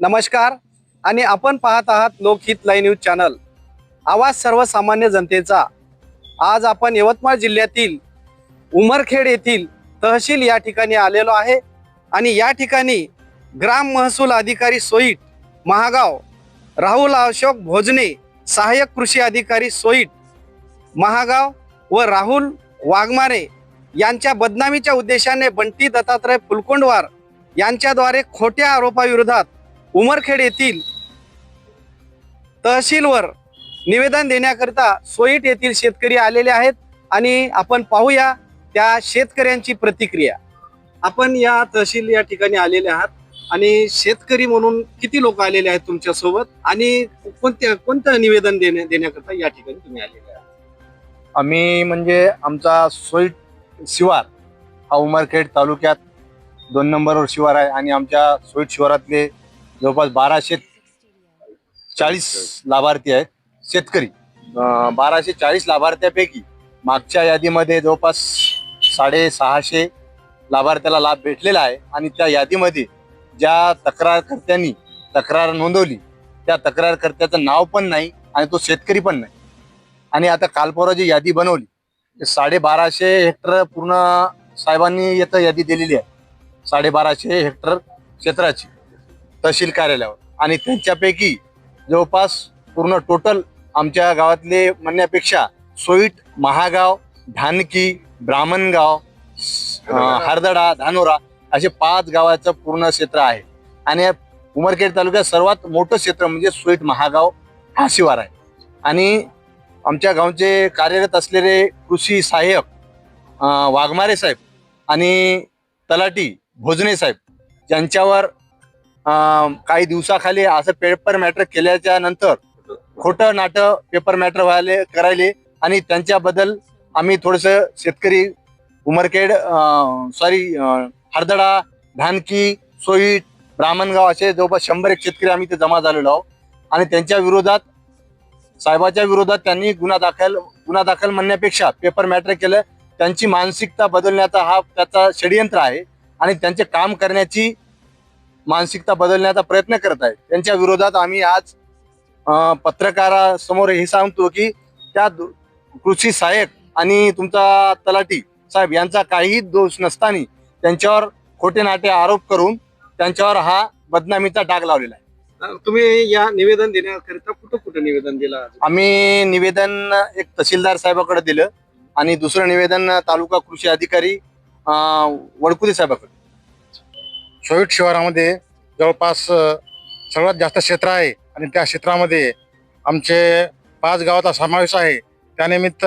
नमस्कार. आणि आपण पाहत आहात लोकहित लाईव्ह न्यूज चॅनल. आवाज सर्वसामान्य जनतेचा. आज आपण यवतमाळ जिल्ह्यातील उमरखेड येथील तहसील या ठिकाणी आलेलो आहे. आणि या ठिकाणी ग्राम महसूल अधिकारी सोईट महागाव राहुल अशोक भोजने सहाय्यक कृषी अधिकारी सोईट महागाव व राहुल वाघमारे यांच्या बदनामीच्या उद्देशाने बंटी दत्तात्रय फुलकोंडवार यांच्याद्वारे खोट्या आरोपाविरोधात उमरखेड येथील तहसीलवर निवेदन देण्याकरिता सोईट येथील शेतकरी आलेले आहेत आणि आपण पाहूया त्या शेतकऱ्यांची प्रतिक्रिया. आपण या तहसील या ठिकाणी आलेले आहात आणि शेतकरी म्हणून किती लोक आलेले आहेत तुमच्यासोबत आणि कोणत्या कोणतं निवेदन देण्या देण्याकरता या ठिकाणी तुम्ही आलेले आहात? आम्ही म्हणजे आमचा सोईट शिवार हा उमरखेड तालुक्यात दोन नंबरवर शिवार आहे आणि आमच्या सोईट शिवारातले जवळपास बाराशे चाळीस लाभार्थी आहेत. शेतकरी. अं, बाराशे चाळीस लाभार्थ्यापैकी मागच्या यादीमध्ये जवळपास साडेसहाशे लाभार्थ्याला लाभ भेटलेला आहे. आणि त्या यादीमध्ये ज्या तक्रारकर्त्यांनी तक्रार नोंदवली त्या तक्रारकर्त्याचं नाव पण नाही आणि तो शेतकरी पण नाही. आणि आता कालपरवा जी यादी बनवली ते साडेबाराशे हेक्टर पूर्ण साहेबांनी येतं यादी दिलेली आहे. साडेबाराशे हेक्टर क्षेत्राची. तहसील कार्यालयावर. आणि त्यांच्यापैकी जवळपास पूर्ण टोटल आमच्या गावातले म्हणण्यापेक्षा सोईट महागाव धानकी ब्राह्मणगाव हरदडा. धानोरा असे पाच गावाचं पूर्ण क्षेत्र आहे. आणि उमरखेड तालुक्यात सर्वात मोठं क्षेत्र म्हणजे सोईट महागाव हा शिवार आहे. आणि आमच्या गावचे कार्यरत असलेले कृषी सहाय्यक वाघमारे साहेब आणि तलाटी भोजने साहेब यांच्यावर काही दिवसाखाली असं पेपर मॅटर केल्याच्यानंतर खोटं नाटं पेपर मॅटर व्हायले करायले आणि त्यांच्याबद्दल आम्ही थोडस शेतकरी उमरखेड सॉरी हरदडा धानकी सोईट ब्राह्मणगाव असे जवळपास शंभर एक शेतकरी आम्ही इथे जमा झालेलो आहोत. आणि त्यांच्या विरोधात साहेबाच्या विरोधात त्यांनी गुन्हा दाखल गुन्हा दाखल म्हणण्यापेक्षा पेपर मॅटर केलं. त्यांची मानसिकता बदलण्याचा हा त्याचा षडयंत्र आहे. आणि त्यांचे काम करण्याची मानसिकता बदलण्याचा प्रयत्न करत आहे त्यांच्या विरोधात आम्ही आज पत्रकारासमोर हे सांगतो की त्या कृषी सहाय्यक आणि तुमचा तलाठी साहेब यांचा काहीही दोष नसताना त्यांच्यावर खोटे नाटे आरोप करून त्यांच्यावर हा बदनामीचा डाग लावलेला आहे. तुम्ही या निवेदन देण्याकरिता कुठं कुठं निवेदन दिलं आम्ही निवेदन एक तहसीलदार साहेबाकडे दिलं आणि दुसरं निवेदन तालुका कृषी अधिकारी वडकुदे साहेबाकडे. सोयट शिवारामध्ये जवळपास सर्वात जास्त क्षेत्र आहे आणि त्या क्षेत्रामध्ये आमचे पाच गावाचा समावेश आहे. त्यानिमित्त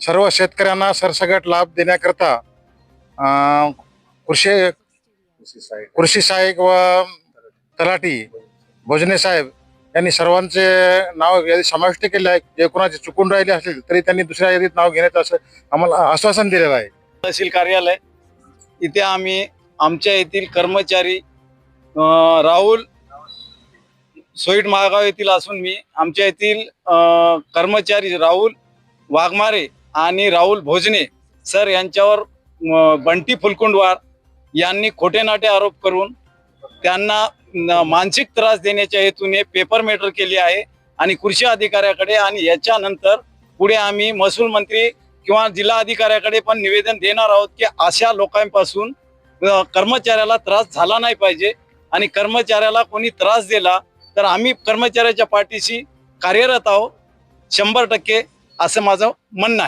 सर्व शेतकऱ्यांना सरसगट लाभ देण्याकरता कृषी कृषी सहाय्यक व तलाठी भोजने साहेब यांनी सर्वांचे नाव यादी समाविष्ट केले आहे. जे कोणाचे चुकून राहिले असतील तरी त्यांनी दुसऱ्या यादीत नाव घेण्याचं असं आम्हाला आश्वासन दिलेलं आहे. तहसील कार्यालय इथे आम्ही आमच्या येथील कर्मचारी राहुल सोईट महागाव येथील असून मी. आमच्या येथील कर्मचारी राहुल वाघमारे आणि राहुल भोजने सर यांच्यावर बंटी फुलकुंडवार यांनी खोटे नाटे आरोप करून त्यांना मानसिक त्रास देण्याच्या हेतूने पेपर मेटर केली आहे आणि कृषी अधिकाऱ्याकडे आणि याच्यानंतर पुढे आम्ही महसूल मंत्री किंवा जिल्हा अधिकाऱ्याकडे पण निवेदन देणार आहोत की अशा लोकांपासून कर्मचाऱ्याला त्रास झाला नाही पाहिजे. आणि कर्मचाऱ्याला कोणी त्रास दिला तर आम्ही कर्मचाऱ्याच्या पाठीशी कार्यरत आहोत. शंभर टक्के असं माझं म्हणणं आहे.